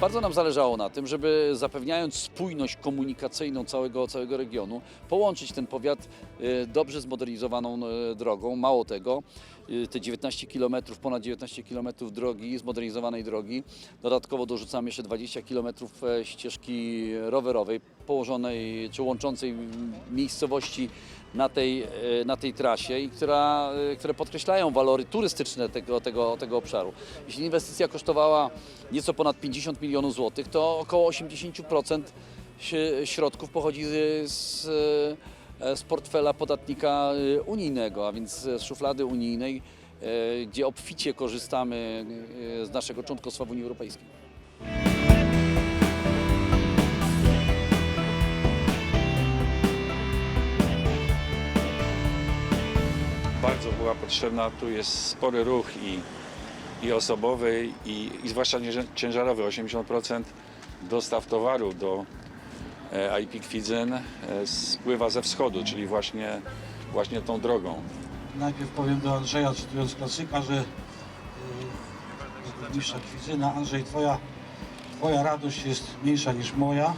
Bardzo nam zależało na tym, żeby zapewniając spójność komunikacyjną całego, całego regionu, połączyć ten powiat e, dobrze zmodernizowaną e, drogą. Mało tego, e, te 19 km, ponad 19 km drogi, zmodernizowanej drogi. Dodatkowo dorzucamy jeszcze 20 km e, ścieżki rowerowej położonej czy łączącej miejscowości na tej, e, na tej trasie i która, e, które podkreślają walory turystyczne tego, tego, tego obszaru. Jeśli inwestycja kosztowała nieco ponad 50 milionów złotych, to około 80% si- środków pochodzi z, e, z portfela podatnika unijnego, a więc z szuflady unijnej, gdzie obficie korzystamy z naszego członkostwa w Unii Europejskiej. Bardzo była potrzebna. Tu jest spory ruch i, i osobowy, i, i zwłaszcza ciężarowy. 80% dostaw towaru do e, IP Kwidzyn e, spływa ze wschodu, czyli właśnie, właśnie tą drogą. Najpierw powiem do Andrzeja, cytując klasyka, że yy, burmistrza Kwidzyna, Andrzej, twoja, twoja radość jest mniejsza niż moja.